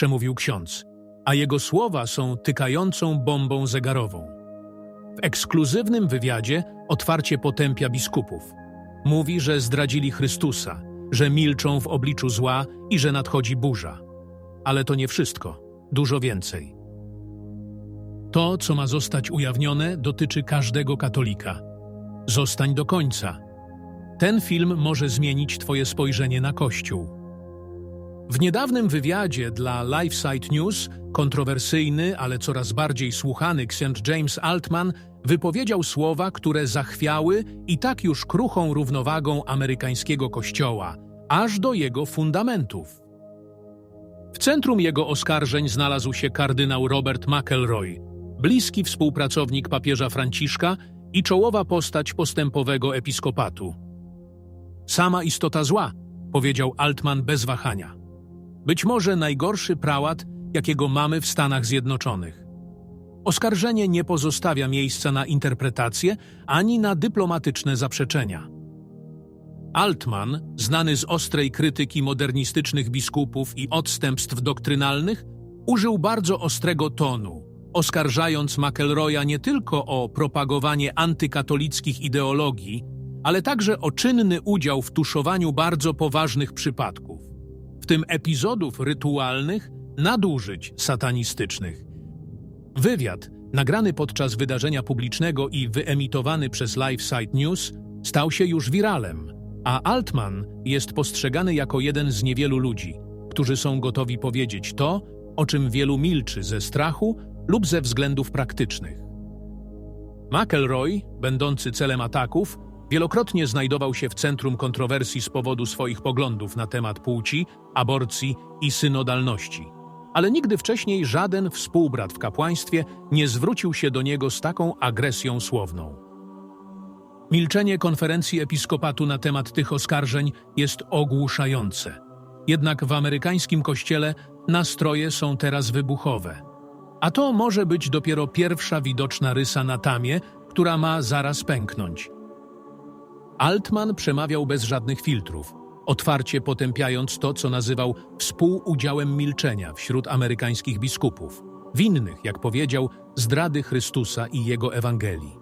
przemówił ksiądz, a jego słowa są tykającą bombą zegarową. W ekskluzywnym wywiadzie otwarcie potępia biskupów. Mówi, że zdradzili Chrystusa, że milczą w obliczu zła i że nadchodzi burza. Ale to nie wszystko, dużo więcej. To, co ma zostać ujawnione, dotyczy każdego katolika. Zostań do końca. Ten film może zmienić Twoje spojrzenie na Kościół. W niedawnym wywiadzie dla LifeSite News kontrowersyjny, ale coraz bardziej słuchany ksiądz James Altman wypowiedział słowa, które zachwiały i tak już kruchą równowagą amerykańskiego kościoła, aż do jego fundamentów. W centrum jego oskarżeń znalazł się kardynał Robert McElroy, bliski współpracownik papieża Franciszka i czołowa postać postępowego episkopatu. Sama istota zła, powiedział Altman bez wahania. Być może najgorszy prałat, jakiego mamy w Stanach Zjednoczonych. Oskarżenie nie pozostawia miejsca na interpretację ani na dyplomatyczne zaprzeczenia. Altman, znany z ostrej krytyki modernistycznych biskupów i odstępstw doktrynalnych, użył bardzo ostrego tonu, oskarżając McElroya nie tylko o propagowanie antykatolickich ideologii, ale także o czynny udział w tuszowaniu bardzo poważnych przypadków, tym epizodów rytualnych nadużyć satanistycznych. Wywiad, nagrany podczas wydarzenia publicznego i wyemitowany przez LifeSite News, stał się już wiralem, a Altman jest postrzegany jako jeden z niewielu ludzi, którzy są gotowi powiedzieć to, o czym wielu milczy ze strachu lub ze względów praktycznych. McElroy, będący celem ataków, wielokrotnie znajdował się w centrum kontrowersji z powodu swoich poglądów na temat płci, aborcji i synodalności. Ale nigdy wcześniej żaden współbrat w kapłaństwie nie zwrócił się do niego z taką agresją słowną. Milczenie konferencji episkopatu na temat tych oskarżeń jest ogłuszające. Jednak w amerykańskim kościele nastroje są teraz wybuchowe. A to może być dopiero pierwsza widoczna rysa na tamie, która ma zaraz pęknąć. Altman przemawiał bez żadnych filtrów, otwarcie potępiając to, co nazywał współudziałem milczenia wśród amerykańskich biskupów, winnych, jak powiedział, zdrady Chrystusa i Jego Ewangelii.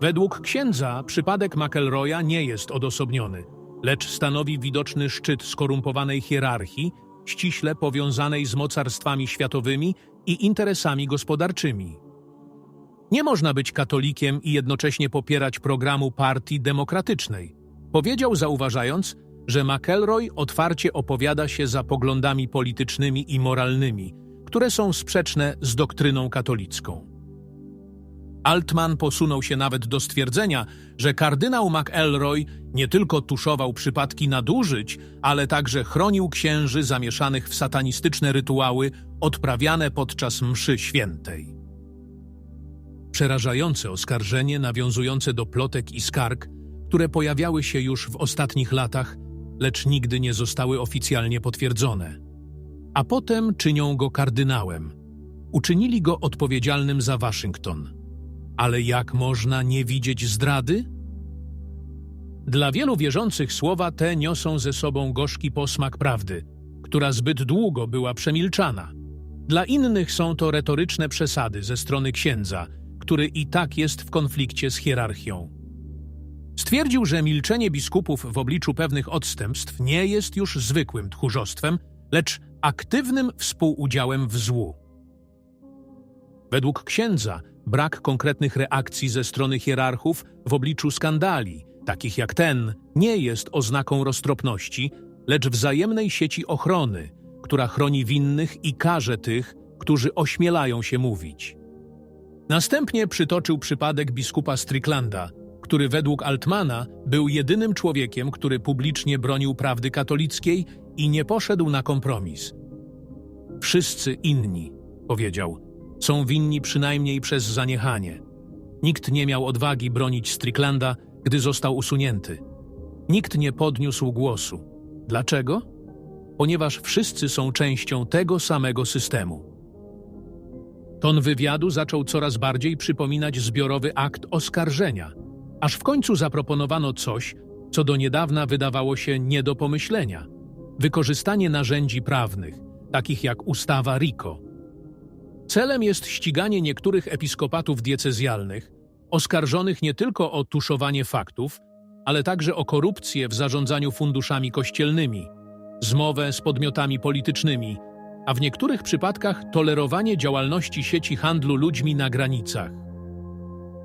Według księdza przypadek McElroya nie jest odosobniony, lecz stanowi widoczny szczyt skorumpowanej hierarchii, ściśle powiązanej z mocarstwami światowymi i interesami gospodarczymi. Nie można być katolikiem i jednocześnie popierać programu Partii Demokratycznej, powiedział zauważając, że McElroy otwarcie opowiada się za poglądami politycznymi i moralnymi, które są sprzeczne z doktryną katolicką. Altman posunął się nawet do stwierdzenia, że kardynał McElroy nie tylko tuszował przypadki nadużyć, ale także chronił księży zamieszanych w satanistyczne rytuały odprawiane podczas mszy świętej. Przerażające oskarżenie nawiązujące do plotek i skarg, które pojawiały się już w ostatnich latach, lecz nigdy nie zostały oficjalnie potwierdzone. A potem czynią go kardynałem. Uczynili go odpowiedzialnym za Waszyngton – ale jak można nie widzieć zdrady? Dla wielu wierzących słowa te niosą ze sobą gorzki posmak prawdy, która zbyt długo była przemilczana. Dla innych są to retoryczne przesady ze strony księdza, który i tak jest w konflikcie z hierarchią. Stwierdził, że milczenie biskupów w obliczu pewnych odstępstw nie jest już zwykłym tchórzostwem, lecz aktywnym współudziałem w złu. Według księdza brak konkretnych reakcji ze strony hierarchów w obliczu skandali, takich jak ten, nie jest oznaką roztropności, lecz wzajemnej sieci ochrony, która chroni winnych i karze tych, którzy ośmielają się mówić. Następnie przytoczył przypadek biskupa Stricklanda, który według Altmana był jedynym człowiekiem, który publicznie bronił prawdy katolickiej i nie poszedł na kompromis. Wszyscy inni, powiedział, są winni przynajmniej przez zaniechanie. Nikt nie miał odwagi bronić Stricklanda, gdy został usunięty. Nikt nie podniósł głosu. Dlaczego? Ponieważ wszyscy są częścią tego samego systemu. Ton wywiadu zaczął coraz bardziej przypominać zbiorowy akt oskarżenia, aż w końcu zaproponowano coś, co do niedawna wydawało się nie do pomyślenia wykorzystanie narzędzi prawnych, takich jak ustawa RICO. Celem jest ściganie niektórych episkopatów diecezjalnych, oskarżonych nie tylko o tuszowanie faktów, ale także o korupcję w zarządzaniu funduszami kościelnymi, zmowę z podmiotami politycznymi, a w niektórych przypadkach tolerowanie działalności sieci handlu ludźmi na granicach.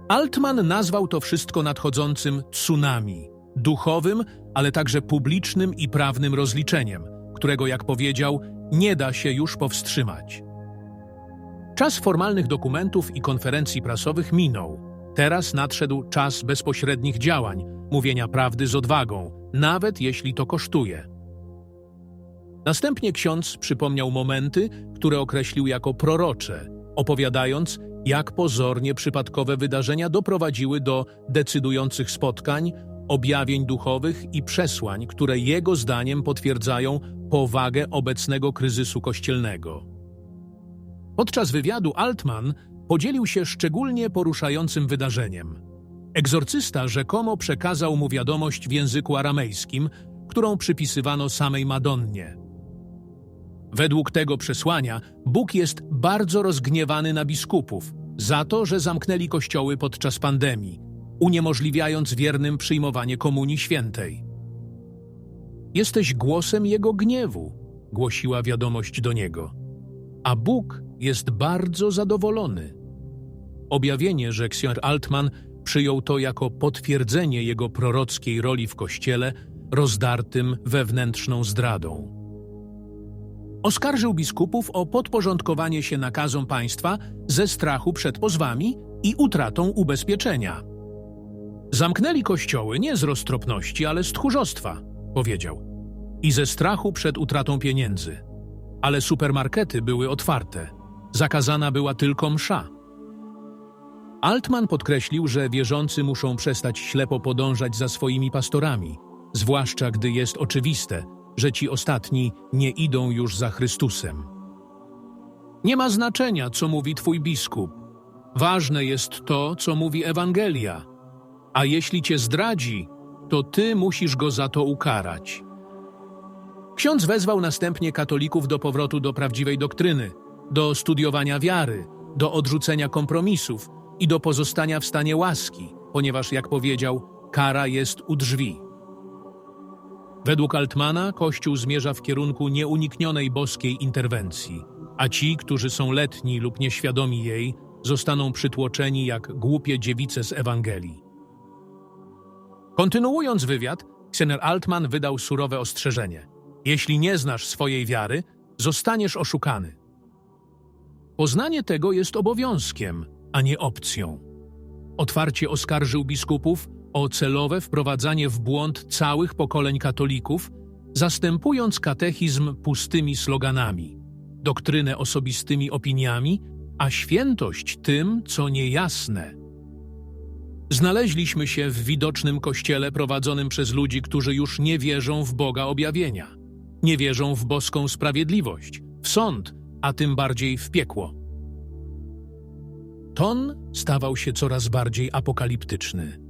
Altman nazwał to wszystko nadchodzącym tsunami, duchowym, ale także publicznym i prawnym rozliczeniem, którego, jak powiedział, nie da się już powstrzymać. Czas formalnych dokumentów i konferencji prasowych minął. Teraz nadszedł czas bezpośrednich działań, mówienia prawdy z odwagą, nawet jeśli to kosztuje. Następnie ksiądz przypomniał momenty, które określił jako prorocze, opowiadając, jak pozornie przypadkowe wydarzenia doprowadziły do decydujących spotkań, objawień duchowych i przesłań, które jego zdaniem potwierdzają powagę obecnego kryzysu kościelnego. Podczas wywiadu Altman podzielił się szczególnie poruszającym wydarzeniem. Egzorcysta rzekomo przekazał mu wiadomość w języku aramejskim, którą przypisywano samej Madonnie. Według tego przesłania Bóg jest bardzo rozgniewany na biskupów za to, że zamknęli kościoły podczas pandemii, uniemożliwiając wiernym przyjmowanie Komunii Świętej. Jesteś głosem Jego gniewu, głosiła wiadomość do niego. A Bóg jest bardzo zadowolony. Objawienie, że książę Altman przyjął to jako potwierdzenie jego prorockiej roli w kościele, rozdartym wewnętrzną zdradą. Oskarżył biskupów o podporządkowanie się nakazom państwa ze strachu przed pozwami i utratą ubezpieczenia. Zamknęli kościoły nie z roztropności, ale z tchórzostwa, powiedział, i ze strachu przed utratą pieniędzy. Ale supermarkety były otwarte. Zakazana była tylko msza. Altman podkreślił, że wierzący muszą przestać ślepo podążać za swoimi pastorami, zwłaszcza gdy jest oczywiste, że ci ostatni nie idą już za Chrystusem. Nie ma znaczenia, co mówi twój biskup. Ważne jest to, co mówi Ewangelia. A jeśli cię zdradzi, to ty musisz go za to ukarać. Ksiądz wezwał następnie katolików do powrotu do prawdziwej doktryny, do studiowania wiary, do odrzucenia kompromisów i do pozostania w stanie łaski, ponieważ, jak powiedział, kara jest u drzwi. Według Altmana Kościół zmierza w kierunku nieuniknionej boskiej interwencji, a ci, którzy są letni lub nieświadomi jej, zostaną przytłoczeni jak głupie dziewice z Ewangelii. Kontynuując wywiad, Ksener Altman wydał surowe ostrzeżenie. Jeśli nie znasz swojej wiary, zostaniesz oszukany. Poznanie tego jest obowiązkiem, a nie opcją. Otwarcie oskarżył biskupów o celowe wprowadzanie w błąd całych pokoleń katolików, zastępując katechizm pustymi sloganami, doktrynę osobistymi opiniami, a świętość tym, co niejasne. Znaleźliśmy się w widocznym kościele prowadzonym przez ludzi, którzy już nie wierzą w Boga objawienia, nie wierzą w boską sprawiedliwość, w sąd, a tym bardziej w piekło. Ton stawał się coraz bardziej apokaliptyczny.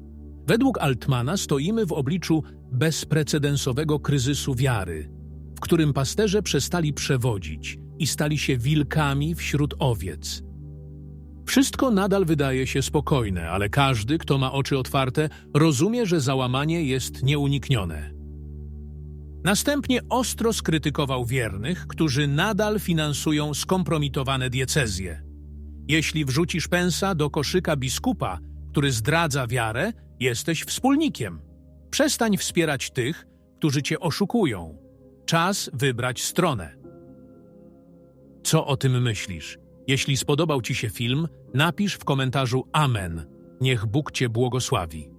Według Altmana stoimy w obliczu bezprecedensowego kryzysu wiary, w którym pasterze przestali przewodzić i stali się wilkami wśród owiec. Wszystko nadal wydaje się spokojne, ale każdy, kto ma oczy otwarte, rozumie, że załamanie jest nieuniknione. Następnie ostro skrytykował wiernych, którzy nadal finansują skompromitowane diecezje. Jeśli wrzucisz pensa do koszyka biskupa, który zdradza wiarę, jesteś wspólnikiem. Przestań wspierać tych, którzy cię oszukują. Czas wybrać stronę. Co o tym myślisz? Jeśli spodobał ci się film, napisz w komentarzu Amen. Niech Bóg cię błogosławi.